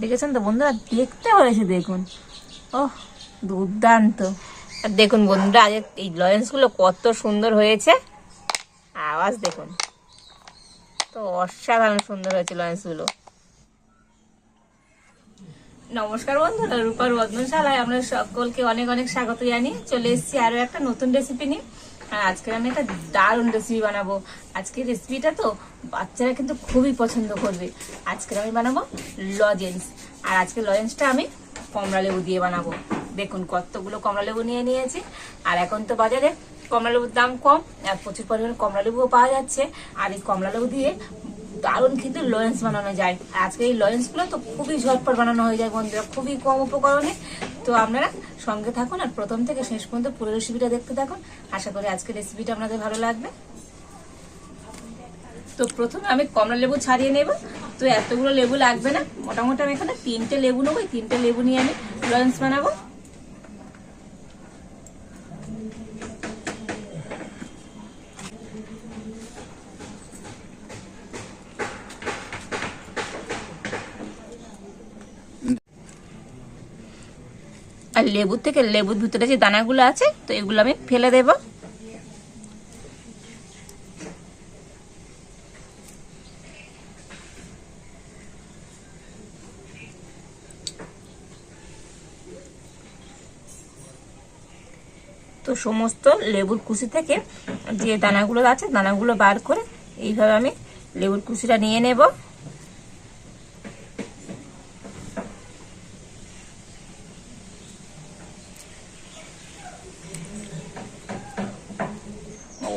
দেখেছেন তো বন্ধুরা? দেখতে হয়েছে দেখুন। ওহ, দুর্দান্ত। আর দেখুন বন্ধুরা, আজ এই লয়েন্সগুলো কত সুন্দর হয়েছে। আওয়াজ দেখুন। তো অসাধারণ সুন্দর হয়েছে লয়েন্সগুলো নমস্কার বন্ধুরা, রূপার রত্নশালায় আমরা সকলকে অনেক অনেক স্বাগত জানি চলে এসেছি আরও একটা নতুন রেসিপি নিয়ে। আর আজকে আমি একটা দারুণ রেসিপি বানাবো। আজকে রেসিপিটা তো বাচ্চারা কিন্তু খুবই পছন্দ করবে। আজকে আমি বানাবো লজেন্স। আর আজকে লজেন্সটা আমি কমলা লেবু দিয়ে বানাবো। দেখুন, কতগুলো কমলা লেবু নিয়ে নিয়েছি। আর এখন তো বাজারে কমলা লেবুর দাম কম, আর প্রচুর পরিমাণে কমলা লেবুও পাওয়া যাচ্ছে। আর এই কমলা লেবু দিয়ে দারুণ কিন্তু লয়েন্স বানানো যায়। আজকে এই লয়েন্সগুলো তো খুবই ঝটপট বানানো হয়ে যায় বন্ধুরা, খুবই কম উপকরণে। তো আপনারা সঙ্গে থাকুন আর প্রথম থেকে শেষ পর্যন্ত পুরো রেসিপিটা দেখতে থাকুন। আশা করি আজকের রেসিপিটা আপনাদের ভালো লাগবে। তো প্রথমে আমি কমলা লেবু ছাড়িয়ে নেব। তো এতগুলো লেবু লাগবে না। মোটামুটি আমি এখানে তিনটে লেবু নেব। তিনটে লেবু নিয়ে আমি লঞ্চ বানাবো। আর লেবুর থেকে লেবুর ভিতরে যে দানাগুলো আছে, তো এগুলো আমি ফেলে দেব। তো সমস্ত লেবুর কুচি থেকে যে দানাগুলো আছে, দানাগুলো বার করে এইভাবে আমি লেবুর কুচিটা নিয়ে নেব।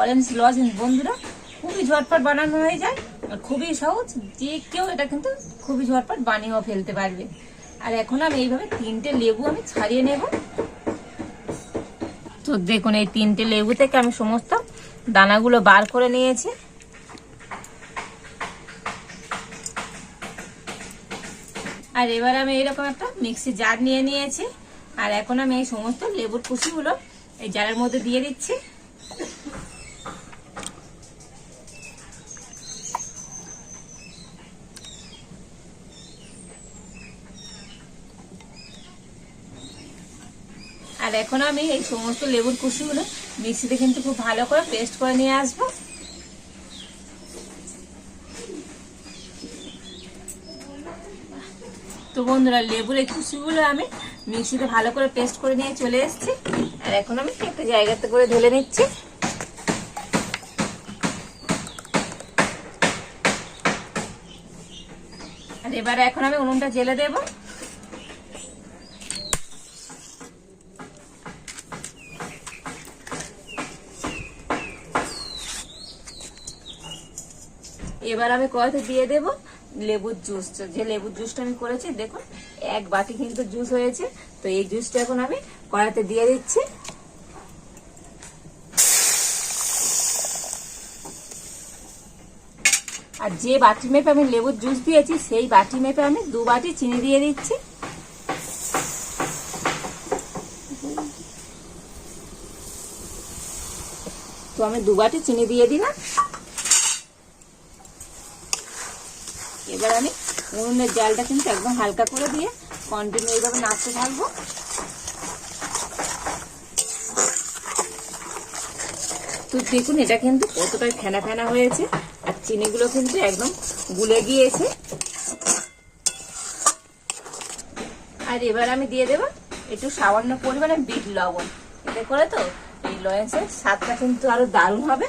অরেঞ্জ লজেন্স বন্ধুরা, খুবই ঝটপট বানানো হয়ে যায়। আর খুবই সহজ, যে কেউ এটা কিন্তু খুবই ঝটপট বানিয়েও ফেলতে পারবে। আর এখন আমি এইভাবে তিনটে লেবু আমি ছাড়িয়ে নেব। তো দেখুন, এই তিনটে লেবু থেকে আমি সমস্ত দানাগুলো বার করে নিয়েছি। আর এবার আমি এরকম একটা মিক্সি জার নিয়ে নিয়েছি। আর এখন আমি এই সমস্ত লেবুর কুচিগুলো এই জারের মধ্যে দিয়ে দিচ্ছি। আর এখন আমি এই সমস্ত লেবুর কুচিগুলো মিক্সিতে কিন্তু খুব ভালো করে পেস্ট করে নিয়ে আসব। তো বন্ধুরা, লেবুর এই কুচিগুলো আমি মিক্সিতে ভালো করে পেস্ট করে নিয়ে চলে এসেছি। আর এখন আমি একটা জায়গাতে করে ঢেলে নিচ্ছি। আর এবারে এখন আমি উনুনটা জেলে দেবো। এবার আমি কড়াইতে দিয়ে দেব লেবুর জুস যে লেবুর জুসটা আমি করেছি, দেখুন, এক বাটি কিন্তু জুস হয়েছে। তো এই জুসটা এখন আমি কড়াইতে দিয়ে দিচ্ছি। আর যে বাটি মেপে আমি লেবুর জুস দিয়েছি, সেই বাটি মেপে আমি দু বাটি চিনি দিয়ে দিচ্ছি। তো আমি দু বাটি চিনি দিয়ে দিলাম। এবার আমি উনুনের জালটা কিন্তু একদম হালকা করে দিয়ে কন্টিনিউ এইভাবে নাড়তে থাকব। তো দেখুন, এটা কিন্তু কতটাই ফেনা ফেনা হয়েছে আর চিনিগুলো কিন্তু একদম গুলে গিয়েছে। আর এবার আমি দিয়ে দেবো একটু সামান্য পরিমাণে বিট লবণ। এতে করে তো এই লয়েন্সের স্বাদটা কিন্তু আরও দারুণ হবে।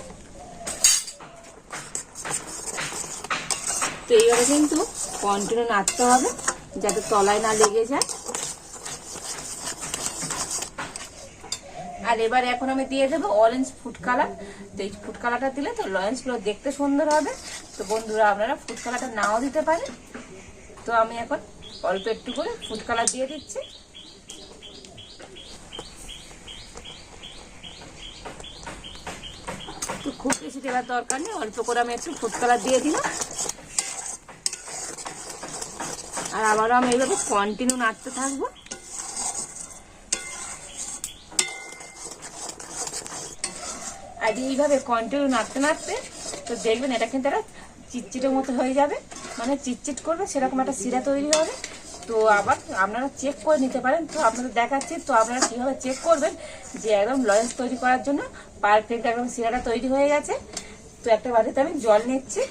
তো এইভাবে কিন্তু কন্টিনিউ নাড়তে হবে, যাতে তলায় না লেগে যায়। আর এবার এখন আমি দিয়ে দেবো অরেঞ্জ ফুড কালার তো এই ফুড কালারটা দিলে তো লয়েন্সগুলো দেখতে সুন্দর হবে। তো বন্ধুরা, আপনারা ফুড কালারটা নাও দিতে পারেন। তো আমি এখন অল্প একটু করে ফুড কালার দিয়ে দিচ্ছি। খুব বেশি দেওয়ার দরকার নেই, অল্প করে আমি একটু ফুড কালার দিয়ে দিলাম। আর আবারও আমি এইভাবে কন্টিনিউ নাড়তে থাকব। আর এইভাবে কন্টিনিউ নাড়তে নাড়তে, তো দেখবেন এটা কিন্তু একটা চিটচিটের মতো হয়ে যাবে। মানে চিটচিট করবে, সেরকম একটা শিরা তৈরি হবে। তো আবার আপনারা চেক করে নিতে পারেন। তো আপনাদের দেখাচ্ছি, তো আপনারা কীভাবে চেক করবেন যে একদম লয়েন্স তৈরি করার জন্য পারফেক্ট একদম শিরাটা তৈরি হয়ে গেছে। তো একটা বাটিতে আমি জল নিচ্ছি।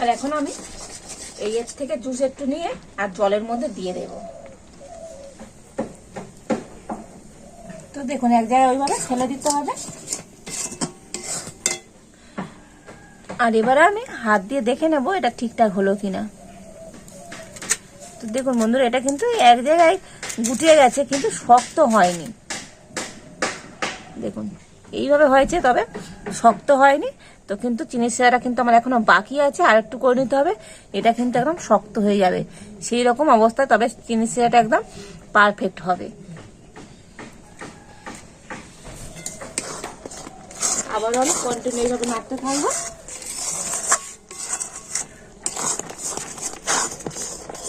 আর এখন আমি এই এর থেকে জুস একটু নিয়ে আর জলের মধ্যে দিয়ে দেব। তো দেখুন, এক জায়গায় ওইভাবে ফেলে দিতে হবে। আর এবারে আমি হাত দিয়ে দেখে নেব এটা ঠিকঠাক হলো কিনা। তো দেখুন বন্ধুরা, এটা কিন্তু এক জায়গায় গুটিয়ে গেছে, কিন্তু শক্ত হয়নি। দেখুন, এইভাবে হয়েছে, তবে শক্ত হয়নি। তো কিন্তু চিনির শিরাটা কিন্তু আমার এখনও বাকি আছে আর একটু করে নিতে হবে। এটা কিন্তু একদম শক্ত হয়ে যাবে। সেই রকম অবস্থায় তবে চিনির শিরাটা একদম পারফেক্ট হবে। আমি এইভাবে থাকব।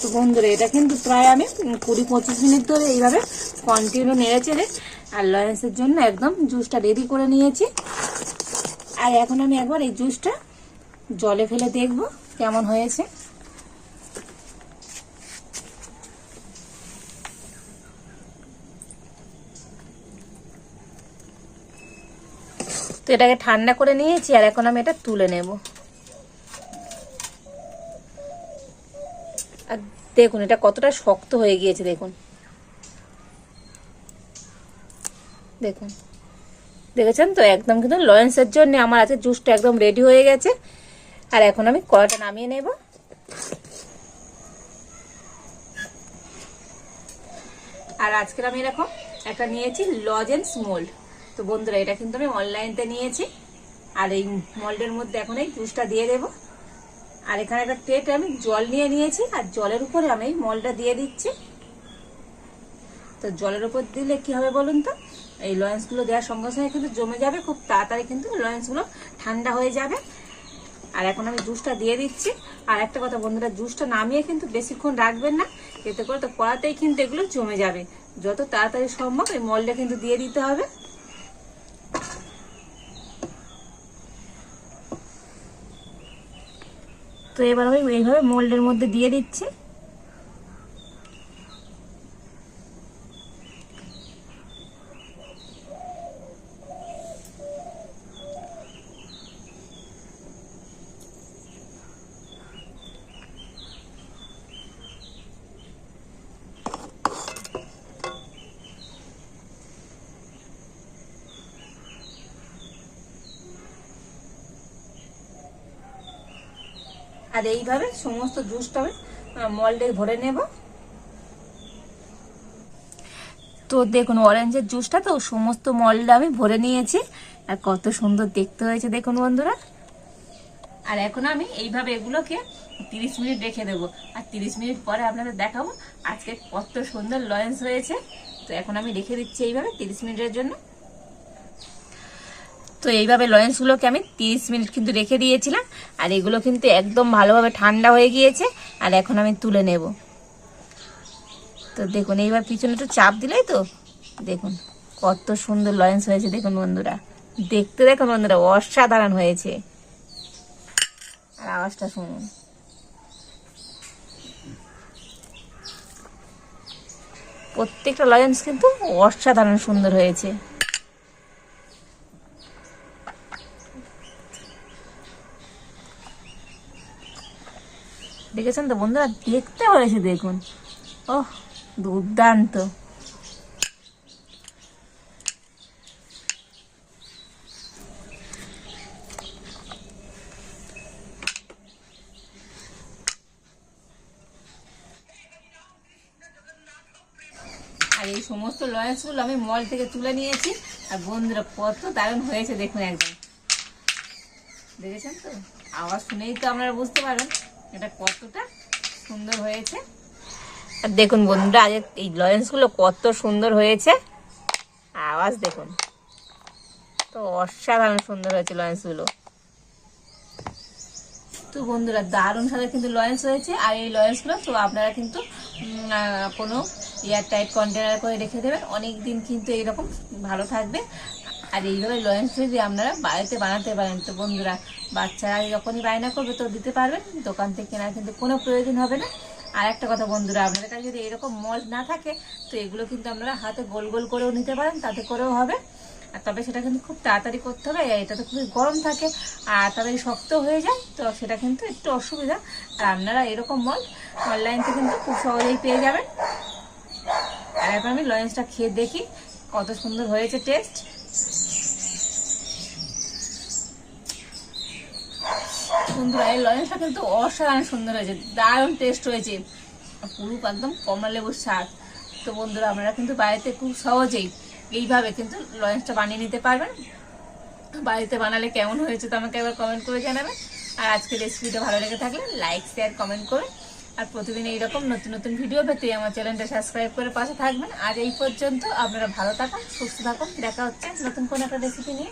তো বন্ধুরা, এটা কিন্তু প্রায় আমি কুড়ি পঁচিশ মিনিট ধরে এইভাবে কন্টিনিউ নেড়ে চেড়ে আর লয়েন্সের জন্য একদম জুসটা রেডি করে নিয়েছি। আর এখন আমি একবার এই জুসটা জলে ফেলে দেখব কেমন হয়েছে। তো এটাকে ঠান্ডা করে নিয়েছি আর এখন আমি এটা তুলে নেব। আর দেখুন, এটা কতটা শক্ত হয়ে গিয়েছে, দেখুন। দেখুন। দেখেছেন তো? একদম কিন্তু লয়েন্সের জন্য আমার আছে জুসটা একদম রেডি হয়ে গেছে। আর এখন আমি কড়াটা নামিয়ে নেব। আর আজকের আমি এরকম একটা নিয়েছি লজেন্স মোল্ড তো বন্ধুরা, এটা কিন্তু আমি অনলাইনতে নিয়েছি। আর এই মোল্ডের মধ্যে এখন এই জুসটা দিয়ে দেব। আর এখানে একটা ট্রেটে আমি জল নিয়ে নিয়েছি। আর জলের উপরে আমি এই মলটা দিয়ে দিচ্ছি। তো জলের উপর দিলে কি হবে বলুন তো? এই লয়েন্সগুলো দেওয়ার সঙ্গে সঙ্গে কিন্তু জমে যাবে, খুব তাড়াতাড়ি কিন্তু লয়েন্সগুলো ঠান্ডা হয়ে যাবে। আর এখন আমি জুসটা দিয়ে দিচ্ছি। আর একটা কথা বন্ধুরা, জুসটা নামিয়ে কিন্তু বেশিক্ষণ রাখবেন না, এতে করে তো কড়াতেই কিন্তু এগুলো জমে যাবে। যত তাড়াতাড়ি সম্ভব এই মলটা কিন্তু দিয়ে দিতে হবে। তো এবার আমি এইভাবে মোল্ডের মধ্যে দিয়ে দিচ্ছি। আর এইভাবে সমস্ত জুসটা আমি মল্ডে ভরে নেব। তো দেখুন অরেঞ্জের জুসটা তো সমস্ত মলটা আমি ভরে নিয়েছি। আর কত সুন্দর দেখতে হয়েছে, দেখুন বন্ধুরা। আর এখন আমি এইভাবে এগুলোকে তিরিশ মিনিট রেখে দেবো। আর তিরিশ মিনিট পরে আপনাদের দেখাবো আজকে কত সুন্দর লয়েন্স হয়েছে। তো এখন আমি রেখে দিচ্ছি এইভাবে তিরিশ মিনিটের জন্য। তো এইভাবে লয়েন্সগুলোকে আমি তিরিশ মিনিট কিন্তু রেখে দিয়েছিলাম, আর এগুলো কিন্তু একদম ভালোভাবে ঠান্ডা হয়ে গিয়েছে, আর এখন আমি তুলে নেব। তো দেখুন, এইবার পিছনে একটু চাপ দিলেই তো, দেখুন কত সুন্দর লয়েন্স হয়েছে, দেখুন বন্ধুরা। দেখতে দেখুন বন্ধুরা, অসাধারণ হয়েছে। আর আওয়াজটা শুনুন। প্রত্যেকটা লয়েন্স কিন্তু অসাধারণ সুন্দর হয়েছে। দেখেছেন তো বন্ধুরা? দেখতে হয়েছে দেখুন। ওহ, দুর্দান্ত। আর এই সমস্ত লয়েন্সগুলো আমি মল থেকে তুলে নিয়েছি। আর বন্ধুরা, কত দারুণ হয়েছে দেখুন একদম। দেখেছেন তো? আওয়াজ শুনেই তো আপনারা বুঝতে পারবেন। এটা কতটা সুন্দর হয়েছে? আর দেখুন বন্ধুরা আজ এই লয়েন্সগুলো কত সুন্দর হয়েছে। আওয়াজ দেখুন। তো অসাধারণ সুন্দর হয়েছে লয়েন্সগুলো। তো বন্ধুরা দারুণ সাথে কিন্তু লয়েন্স হয়েছে আর এই লয়েন্সগুলো তো আপনারা কিন্তু কোনো এয়ার টাইট কন্টেনার করে রেখে দেবেন। অনেক দিন কিন্তু এইরকম ভালো থাকবে। আর এইভাবে লয়েন্স যদি আপনারা বাড়িতে বানাতে পারেন। তো বন্ধুরা, বাচ্চারা যখনই বায়না করবে তো দিতে পারবেন, দোকান থেকে কেনার কিন্তু কোনো প্রয়োজন হবে না। আর একটা কথা বন্ধুরা, আপনাদের কাছে যদি এরকম মল না থাকে, তো এগুলো কিন্তু আপনারা হাতে গোল গোল করেও নিতে পারেন, তাতে করেও হবে। আর তবে সেটা কিন্তু খুব তাড়াতাড়ি করতে হবে এটা তো খুবই গরম থাকে, আর তাড়াতাড়ি শক্ত হয়ে যায়, তো সেটা কিন্তু একটু অসুবিধা। আর আপনারা এরকম মল অনলাইন থেকে কিন্তু খুব সহজেই পেয়ে যাবেন। আর এখন আমি লয়েন্সটা খেয়ে দেখি, কত সুন্দর হয়েছে টেস্ট সুন্দর এই লয়েন্সটা কিন্তু অসাধারণ সুন্দর হয়েছে, দারুণ টেস্ট হয়েছে। আর পুরো একদম কমলা লেবুর স্বাদ তো বন্ধুরা, আপনারা কিন্তু বাড়িতে খুব সহজেই এইভাবে কিন্তু লয়েন্সটা বানিয়ে নিতে পারবেন। বাড়িতে বানালে কেমন হয়েছে তো আমাকে একবার কমেন্ট করে জানাবেন। আর আজকে রেসিপিটা ভালো লেগে থাকলে লাইক শেয়ার কমেন্ট করুন আর প্রতিদিন এইরকম নতুন নতুন ভিডিও পেতে আমার চ্যানেলটা সাবস্ক্রাইব করে পাশে থাকবেন। আর এই পর্যন্ত আপনারা ভালো থাকুন, সুস্থ থাকুন। দেখা হচ্ছে নতুন কোনো একটা রেসিপি নিয়ে।